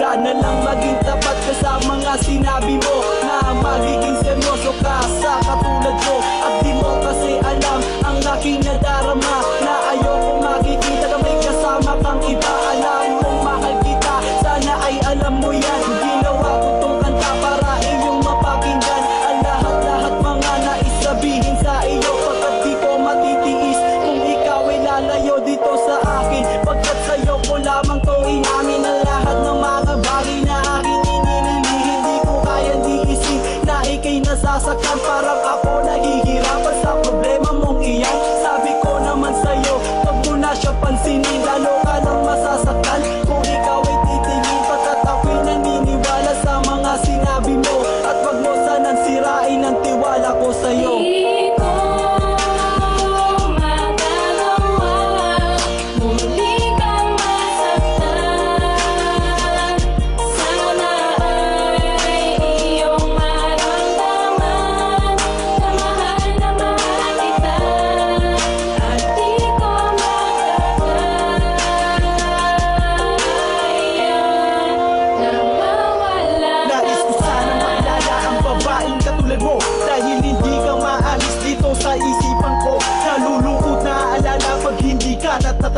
Sana lang maging tapat ka sa mga sinabi mo Na magiging seryoso ka sa katulad ko nasa kan parang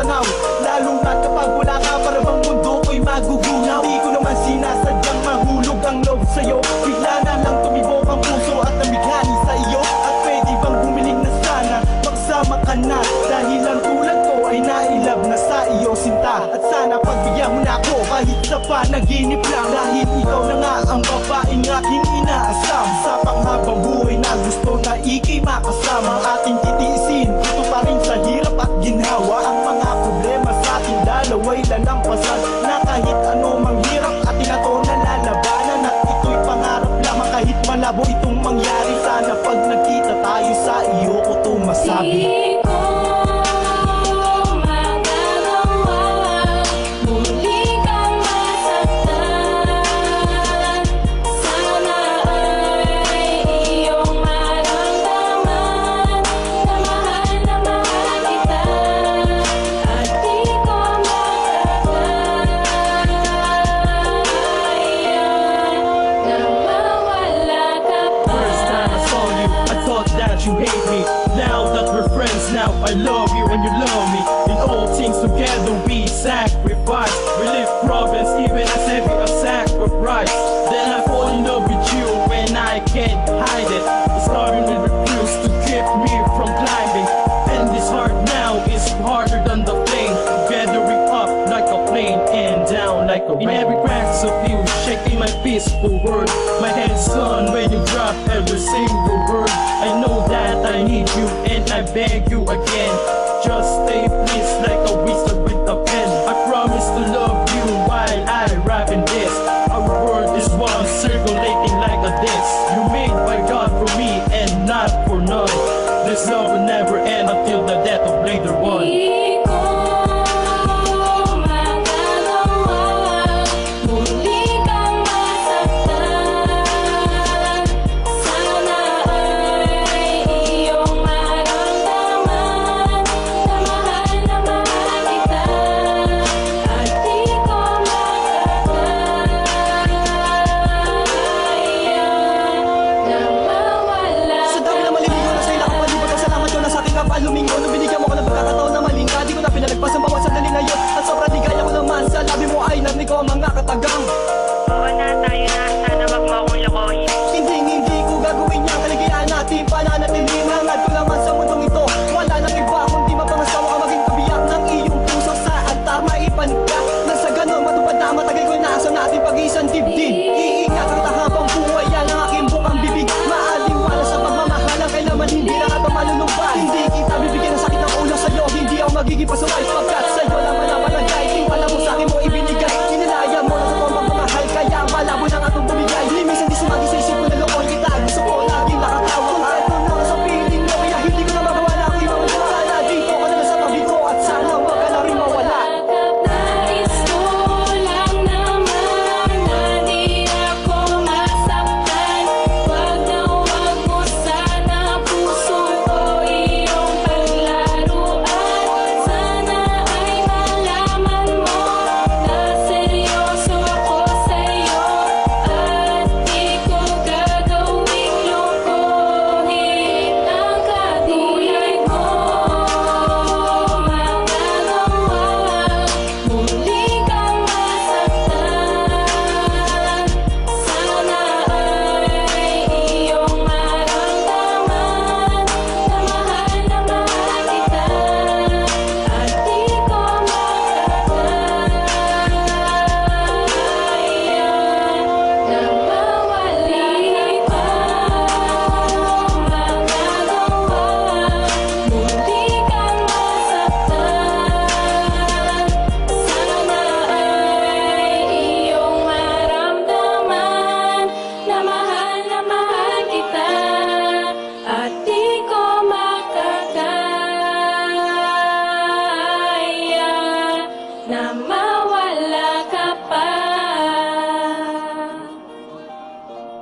tanaw Lalong na kapag wala ka para bang mundo ko'y magugunaw. Di ko naman sinasadyang mahulog ang love sa'yo. Bigla na lang tumibok ang puso at namighani sa iyo. At pwede bang humiling na sana magsama ka na? Dahil ang tulad ko ay nailab na sa iyo sinta. At sana pagbigyan mo na ako kahit sa panaginip lang. Dahil ikaw na nga ang babaeng aking inaasam you hate me. Now that we're friends, now I love you and you love me. In all things together, we sacrifice. We live problems, even as heavy as sacrifice. Then I fall in love with you when I can't hide it. Starting to my peaceful word. My head's on when you drop every single word. I know that I need you and I beg you again. Just stay please like a dito mga katagang. Oo na tayo na, sana wag mo akong lokohin. Hindi, hindi ko gagawin yan, kaligayahan natin, pananatili Hangad ko naman sa mundong ito, wala nang iba kundi mapangasawa ka maging kabiyak ng iyong puso. Saan tama ipanigka, na sa ganun matupad na matagal ko nasa natin pag-isang dibdib. Iingat at habang buhay yan ang aking bukang bibig. Maaliwala sa pagmamahal ang kailaman, hindi na ka Hindi kita bibigyan ng sakit ng ulo sa'yo, hindi ako magiging pasulay pagkat